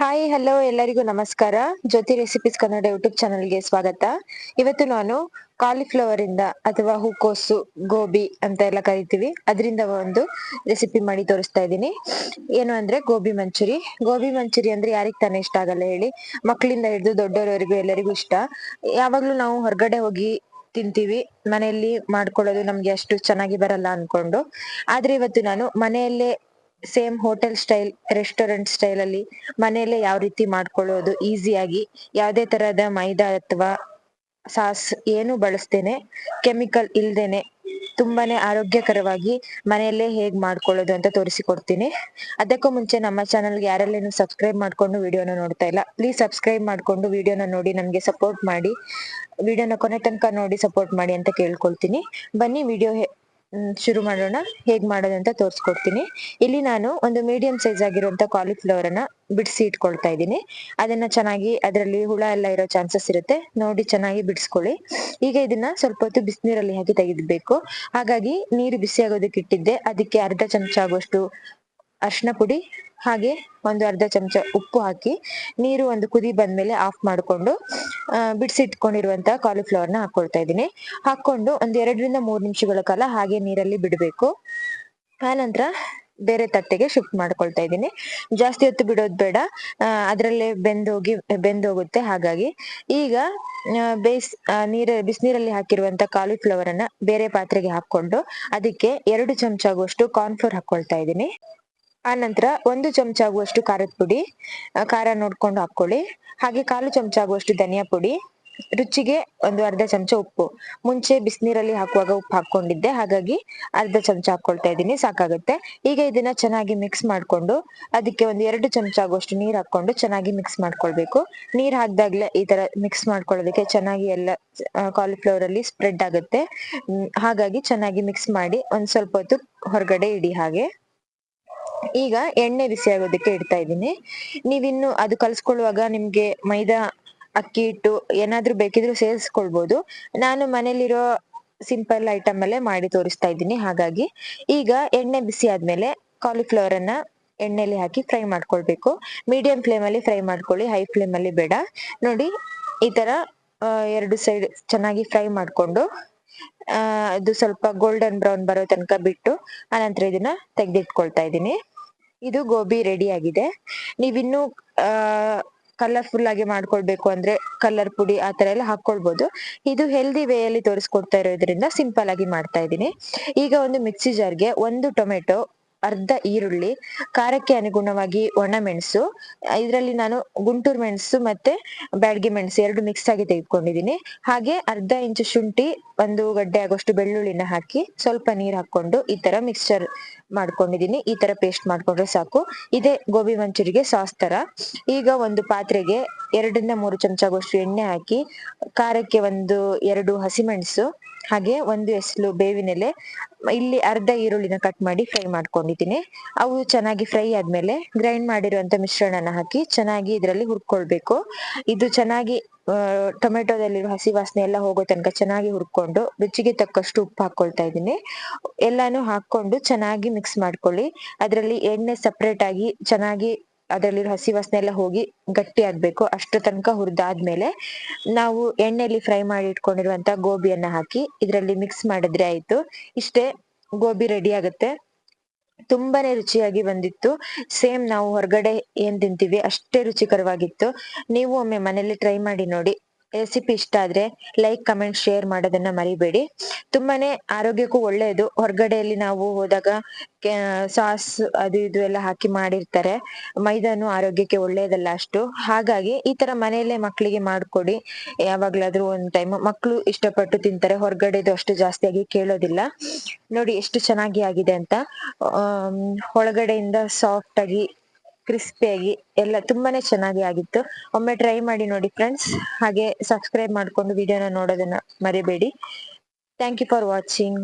Hi hello ಎಲ್ಲರಿಗೂ ನಮಸ್ಕಾರ. ಜ್ಯೋತಿ recipes Kannada YouTube ಚಾನಲ್ಗೆ ಸ್ವಾಗತ. ಇವತ್ತು ನಾನು ಕಾಲಿಫ್ಲವರ್ ಇಂದ ಅಥವಾ ಹೂಕೋಸು, ಗೋಬಿ ಅಂತ ಎಲ್ಲ ಕರಿತೀವಿ. ಅದರಿಂದ ಒಂದು ರೆಸಿಪಿ ಮಾಡಿ ತೋರಿಸ್ತಾ ಇದ್ದೀನಿ. ಏನು ಅಂದ್ರೆ ಗೋಬಿ ಮಂಚೂರಿ. ಗೋಬಿ ಮಂಚೂರಿ ಅಂದ್ರೆ ಯಾರಿಗ್ ತಾನೇ ಇಷ್ಟ ಆಗಲ್ಲ ಹೇಳಿ. ಮಕ್ಕಳಿಂದ ಹಿಡಿದು ದೊಡ್ಡವರವರೆಗೂ ಎಲ್ಲರಿಗೂ ಇಷ್ಟ. ಯಾವಾಗ್ಲೂ ನಾವು ಹೊರಗಡೆ ಹೋಗಿ ತಿಂತೀವಿ. ಮನೆಯಲ್ಲಿ ಮಾಡ್ಕೊಳ್ಳೋದು ನಮ್ಗೆ ಅಷ್ಟು ಚೆನ್ನಾಗಿ ಬರಲ್ಲ ಅನ್ಕೊಂಡು. ಆದ್ರೆ ಇವತ್ತು ನಾನು ಮನೆಯಲ್ಲೇ same hotel style restaurant style ಅಲ್ಲಿ ಮನೆಯಲ್ಲೇ ಯಾವ ರೀತಿ ಮಾಡ್ಕೊಳ್ಳೋದು ಈಸಿಯಾಗಿ ಯಾವುದೇ ತರಹದ ಮೈದಾ ಅಥವಾ ಸಾಸ್ ಏನು ಬಳಸ್ತೇನೆ. ಕೆಮಿಕಲ್ ಇಲ್ದೇನೆ ತುಂಬಾನೇ ಆರೋಗ್ಯಕರವಾಗಿ ಮನೆಯಲ್ಲೇ ಹೇಗ್ ಮಾಡ್ಕೊಳ್ಳೋದು ಅಂತ ತೋರಿಸಿಕೊಡ್ತೀನಿ. ಅದಕ್ಕೂ ಮುಂಚೆ ನಮ್ಮ ಚಾನಲ್ಗೆ ಯಾರಲ್ಲೇನು ಸಬ್ಸ್ಕ್ರೈಬ್ ಮಾಡ್ಕೊಂಡು ವಿಡಿಯೋನ ನೋಡ್ತಾ ಇಲ್ಲ. ಪ್ಲೀಸ್ ಸಬ್ಸ್ಕ್ರೈಬ್ ಮಾಡ್ಕೊಂಡು ವಿಡಿಯೋನ ನೋಡಿ, ನಮ್ಗೆ ಸಪೋರ್ಟ್ ಮಾಡಿ, ವಿಡಿಯೋನ ಕೊನೆ ತನಕ ನೋಡಿ ಸಪೋರ್ಟ್ ಮಾಡಿ ಅಂತ ಕೇಳ್ಕೊಳ್ತೀನಿ. ಬನ್ನಿ, ವಿಡಿಯೋ ಶುರು ಮಾಡೋಣ. ಹೇಗ್ ಮಾಡೋದಂತ ಅಂತ ತೋರಿಸ್ಕೊಡ್ತೀನಿ. ಇಲ್ಲಿ ನಾನು ಒಂದು ಮೀಡಿಯಂ ಸೈಜ್ ಆಗಿರುವಂತ ಕಾಲಿಫ್ಲವರ್ ಅನ್ನ ಬಿಡಿಸಿ ಇಟ್ಕೊಳ್ತಾ ಇದ್ದೀನಿ. ಅದನ್ನ ಚೆನ್ನಾಗಿ ಅದರಲ್ಲಿ ಹುಳ ಎಲ್ಲ ಇರೋ ಚಾನ್ಸಸ್ ಇರುತ್ತೆ. ನೋಡಿ ಚೆನ್ನಾಗಿ ಬಿಡಿಸ್ಕೊಳ್ಳಿ. ಈಗ ಇದನ್ನ ಸ್ವಲ್ಪ ಹೊತ್ತು ಬಿಸಿನೀರಲ್ಲಿ ಹಾಕಿ ತೆಗೆದ್ಬೇಕು. ಹಾಗಾಗಿ ನೀರು ಬಿಸಿ ಆಗೋದಕ್ಕೆ ಇಟ್ಟಿದ್ದೆ. ಅದಕ್ಕೆ ಅರ್ಧ ಚಮಚ ಆಗುವಷ್ಟು ಅರ್ಶಿನ ಪುಡಿ ಹಾಗೆ ಒಂದು ಅರ್ಧ ಚಮಚ ಉಪ್ಪು ಹಾಕಿ, ನೀರು ಒಂದು ಕುದಿ ಬಂದ್ಮೇಲೆ ಆಫ್ ಮಾಡಿಕೊಂಡು ಬಿಡಿಸಿಟ್ಕೊಂಡಿರುವಂತಹ ಕಾಲಿಫ್ಲವರ್ನ ಹಾಕೊಳ್ತಾ ಇದ್ದೀನಿ. ಹಾಕೊಂಡು ಒಂದ್ ಎರಡರಿಂದ ಮೂರ್ ನಿಮಿಷಗಳ ಕಾಲ ಹಾಗೆ ನೀರಲ್ಲಿ ಬಿಡಬೇಕು. ಆನಂತರ ಬೇರೆ ತಟ್ಟೆಗೆ ಶಿಫ್ಟ್ ಮಾಡ್ಕೊಳ್ತಾ ಇದ್ದೀನಿ. ಜಾಸ್ತಿ ಹೊತ್ತು ಬಿಡೋದ್ ಬೇಡ. ಅದರಲ್ಲೇ ಬೆಂದೋಗಿ, ಬೆಂದೋಗುತ್ತೆ. ಹಾಗಾಗಿ ಈಗ ಬೇಸ್ ನೀರ, ಬಿಸಿನೀರಲ್ಲಿ ಹಾಕಿರುವಂತ ಕಾಲಿಫ್ಲವರ್ ಅನ್ನ ಬೇರೆ ಪಾತ್ರೆಗೆ ಹಾಕೊಂಡು ಅದಕ್ಕೆ ಎರಡು ಚಮಚ ಆಗುವಷ್ಟು ಕಾರ್ನ್ಫ್ಲೋರ್ ಹಾಕೊಳ್ತಾ ಇದ್ದೀನಿ. ಆ ನಂತರ ಒಂದು ಚಮಚ ಆಗುವಷ್ಟು ಖಾರದ ಪುಡಿ ಖಾರ ನೋಡ್ಕೊಂಡು ಹಾಕೊಳ್ಳಿ ಹಾಗೆ ಕಾಲು ಚಮಚ ಆಗುವಷ್ಟು ಧನಿಯಾ ಪುಡಿ, ರುಚಿಗೆ ಒಂದು ಅರ್ಧ ಚಮಚ ಉಪ್ಪು. ಮುಂಚೆ ಬಿಸಿನೀರಲ್ಲಿ ಹಾಕುವಾಗ ಉಪ್ಪು ಹಾಕೊಂಡಿದ್ದೆ ಹಾಗಾಗಿ ಅರ್ಧ ಚಮಚ ಹಾಕೊಳ್ತಾ ಇದ್ದೀನಿ. ಸಾಕಾಗುತ್ತೆ. ಈಗ ಇದನ್ನ ಚೆನ್ನಾಗಿ ಮಿಕ್ಸ್ ಮಾಡ್ಕೊಂಡು ಅದಕ್ಕೆ ಒಂದು ಎರಡು ಚಮಚ ಆಗುವಷ್ಟು ನೀರ್ ಹಾಕೊಂಡು ಚೆನ್ನಾಗಿ ಮಿಕ್ಸ್ ಮಾಡ್ಕೊಳ್ಬೇಕು. ನೀರ್ ಹಾಕ್ದಾಗ್ಲೇ ಈ ತರ ಮಿಕ್ಸ್ ಮಾಡ್ಕೊಳ್ಳೋದಕ್ಕೆ ಚೆನ್ನಾಗಿ ಎಲ್ಲ ಕಾಲಿಫ್ಲವರ್ ಅಲ್ಲಿ ಸ್ಪ್ರೆಡ್ ಆಗುತ್ತೆ. ಹಾಗಾಗಿ ಚೆನ್ನಾಗಿ ಮಿಕ್ಸ್ ಮಾಡಿ ಒಂದ್ ಸ್ವಲ್ಪ ಹೊತ್ತು ಹೊರಗಡೆ ಇಡಿ ಹಾಗೆ. ಈಗ ಎಣ್ಣೆ ಬಿಸಿ ಆಗೋದಕ್ಕೆ ಇಡ್ತಾ ಇದ್ದೀನಿ. ನೀವಿನ್ನು ಅದು ಕಲ್ಸ್ಕೊಳ್ಳುವಾಗ ನಿಮ್ಗೆ ಮೈದಾ, ಅಕ್ಕಿ ಹಿಟ್ಟು ಏನಾದ್ರೂ ಬೇಕಿದ್ರು ಸೇರಿಸ್ಕೊಳ್ಬಹುದು ನಾನು ಮನೇಲಿರೋ ಸಿಂಪಲ್ ಐಟಮ್ ಅಲ್ಲೇ ಮಾಡಿ ತೋರಿಸ್ತಾ ಇದ್ದೀನಿ. ಹಾಗಾಗಿ ಈಗ ಎಣ್ಣೆ ಬಿಸಿ ಆದ್ಮೇಲೆ ಕಾಲಿಫ್ಲವರ್ ಅನ್ನ ಎಣ್ಣೆಲಿ ಹಾಕಿ ಫ್ರೈ ಮಾಡ್ಕೊಳ್ಬೇಕು. ಮೀಡಿಯಂ ಫ್ಲೇಮ್ ಅಲ್ಲಿ ಫ್ರೈ ಮಾಡ್ಕೊಳ್ಳಿ, ಹೈ ಫ್ಲೇಮ್ ಅಲ್ಲಿ ಬೇಡ. ನೋಡಿ ಈ ತರ ಎರಡು ಸೈಡ್ ಚೆನ್ನಾಗಿ ಫ್ರೈ ಮಾಡ್ಕೊಂಡು ಅದು ಸ್ವಲ್ಪ ಗೋಲ್ಡನ್ ಬ್ರೌನ್ ಬರೋ ತನಕ ಬಿಟ್ಟು ಆನಂತರ ಇದನ್ನ ತೆಗೆದಿಟ್ಕೊಳ್ತಾ ಇದ್ದೀನಿ. ಇದು ಗೋಬಿ ರೆಡಿ ಆಗಿದೆ. ನೀವಿನ್ನೂ ಕಲರ್ಫುಲ್ ಆಗಿ ಮಾಡ್ಕೊಳ್ಬೇಕು ಅಂದ್ರೆ ಕಲರ್ ಪುಡಿ ಆ ತರ ಎಲ್ಲ ಹಾಕೊಳ್ಬಹುದು ಇದು ಹೆಲ್ದಿ ವೇ ಅಲ್ಲಿ ತೋರಿಸ್ಕೊಡ್ತಾ ಇರೋದ್ರಿಂದ ಸಿಂಪಲ್ ಆಗಿ ಮಾಡ್ತಾ ಇದ್ದೀನಿ. ಈಗ ಒಂದು ಮಿಕ್ಸಿ ಜಾರ್ಗೆ ಒಂದು ಟೊಮೆಟೊ ಅರ್ಧ ಈರುಳ್ಳಿ, ಖಾರಕ್ಕೆ ಅನುಗುಣವಾಗಿ ಒಣ ಮೆಣಸು, ಇದರಲ್ಲಿ ನಾನು ಗುಂಟೂರು ಮೆಣಸು ಮತ್ತೆ ಬ್ಯಾಡ್ಗೆ ಮೆಣಸು ಎರಡು ಮಿಕ್ಸ್ ಆಗಿ ತೆಗೆದುಕೊಂಡಿದ್ದೀನಿ. ಹಾಗೆ ಅರ್ಧ ಇಂಚು ಶುಂಠಿ, ಒಂದು ಗಡ್ಡೆ ಆಗೋಷ್ಟು ಬೆಳ್ಳುಳ್ಳಿನ ಹಾಕಿ ಸ್ವಲ್ಪ ನೀರು ಹಾಕೊಂಡು ಈ ತರ ಮಿಕ್ಸ್ಚರ್ ಮಾಡ್ಕೊಂಡಿದ್ದೀನಿ. ಈ ತರ ಪೇಸ್ಟ್ ಮಾಡ್ಕೊಂಡ್ರೆ ಸಾಕು. ಇದೇ ಗೋಬಿ ಮಂಚೂರಿಗೆ ಸಾಸ್ ತರ. ಈಗ ಒಂದು ಪಾತ್ರೆಗೆ ಎರಡರಿಂದ ಮೂರು ಚಮಚ ಆಗುವಷ್ಟು ಎಣ್ಣೆ ಹಾಕಿ, ಖಾರಕ್ಕೆ ಒಂದು ಎರಡು ಹಸಿಮೆಣಸು ಹಾಗೆ ಒಂದು ಎಸ್ಲು ಬೇವಿನೆಲೆ, ಇಲ್ಲಿ ಅರ್ಧ ಈರುಳ್ಳಿನ ಕಟ್ ಮಾಡಿ ಫ್ರೈ ಮಾಡ್ಕೊಂಡಿದ್ದೀನಿ. ಅವು ಚೆನ್ನಾಗಿ ಫ್ರೈ ಆದ್ಮೇಲೆ ಗ್ರೈಂಡ್ ಮಾಡಿರುವಂತ ಮಿಶ್ರಣನ ಹಾಕಿ ಚೆನ್ನಾಗಿ ಇದರಲ್ಲಿ ಹುರ್ಕೊಳ್ಬೇಕು. ಇದು ಚೆನ್ನಾಗಿ ಟೊಮೆಟೊದಲ್ಲಿರೋ ಹಸಿ ವಾಸನೆ ಎಲ್ಲ ಹೋಗೋ ತನಕ ಚೆನ್ನಾಗಿ ಹುರ್ಕೊಂಡು ರುಚಿಗೆ ತಕ್ಕಷ್ಟು ಉಪ್ಪು ಹಾಕೊಳ್ತಾ ಇದ್ದೀನಿ. ಎಲ್ಲಾನು ಹಾಕೊಂಡು ಚೆನ್ನಾಗಿ ಮಿಕ್ಸ್ ಮಾಡ್ಕೊಳ್ಳಿ. ಅದರಲ್ಲಿ ಎಣ್ಣೆ ಸಪ್ರೇಟ್ ಆಗಿ ಚೆನ್ನಾಗಿ ಅದರಲ್ಲಿರೋ ಹಸಿ ವಾಸನೆ ಎಲ್ಲ ಹೋಗಿ ಗಟ್ಟಿ ಆಗ್ಬೇಕು. ಅಷ್ಟು ತನಕ ಹುರಿದಾದ್ಮೇಲೆ ನಾವು ಎಣ್ಣೆಯಲ್ಲಿ ಫ್ರೈ ಮಾಡಿ ಇಟ್ಕೊಂಡಿರುವಂತ ಗೋಬಿಯನ್ನ ಹಾಕಿ ಇದರಲ್ಲಿ ಮಿಕ್ಸ್ ಮಾಡಿದ್ರೆ ಆಯ್ತು. ಇಷ್ಟೇ ಗೋಬಿ ರೆಡಿ ಆಗುತ್ತೆ. ತುಂಬಾನೇ ರುಚಿಯಾಗಿ ಬಂದಿತ್ತು. ಸೇಮ್ ನಾವು ಹೊರಗಡೆ ಏನ್ ತಿಂತೀವಿ ಅಷ್ಟೇ ರುಚಿಕರವಾಗಿತ್ತು. ನೀವು ಒಮ್ಮೆ ಮನೇಲಿ ಟ್ರೈ ಮಾಡಿ ನೋಡಿ. ರೆಸಿಪಿ ಇಷ್ಟ ಆದ್ರೆ ಲೈಕ್ ಕಮೆಂಟ್ ಶೇರ್ ಮಾಡೋದನ್ನ ಮರಿಬೇಡಿ. ತುಂಬಾನೇ ಆರೋಗ್ಯಕ್ಕೂ ಒಳ್ಳೆಯದು ಹೊರಗಡೆಯಲ್ಲಿ ನಾವು ಹೋದಾಗ ಸಾಸ್ ಅದು ಇದು ಎಲ್ಲ ಹಾಕಿ ಮಾಡಿರ್ತಾರೆ. ಮೈದಾನು ಆರೋಗ್ಯಕ್ಕೆ ಒಳ್ಳೆಯದಲ್ಲ ಅಷ್ಟು. ಹಾಗಾಗಿ ಈ ತರ ಮನೆಯಲ್ಲೇ ಮಕ್ಕಳಿಗೆ ಮಾಡ್ಕೊಡಿ. ಯಾವಾಗ್ಲಾದ್ರೂ ಒಂದ್ ಟೈಮ್ ಮಕ್ಕಳು ಇಷ್ಟಪಟ್ಟು ತಿಂತಾರೆ. ಹೊರಗಡೆದು ಅಷ್ಟು ಜಾಸ್ತಿಯಾಗಿ ಕೇಳೋದಿಲ್ಲ. ನೋಡಿ, ಎಷ್ಟು ಚೆನ್ನಾಗಿ ಆಗಿದೆ ಅಂತ. ಒಳಗಡೆಯಿಂದ ಸಾಫ್ಟ್ ಆಗಿ ಕ್ರಿಸ್ಪಿಯಾಗಿ ಎಲ್ಲ ತುಂಬಾನೇ ಚೆನ್ನಾಗಿ ಆಗಿತ್ತು. ಒಮ್ಮೆ ಟ್ರೈ ಮಾಡಿ ನೋಡಿ ಫ್ರೆಂಡ್ಸ್ ಹಾಗೆ ಸಬ್ಸ್ಕ್ರೈಬ್ ಮಾಡ್ಕೊಂಡು ವಿಡಿಯೋನ ನೋಡೋದನ್ನ ಮರಿಬೇಡಿ. Thank you for watching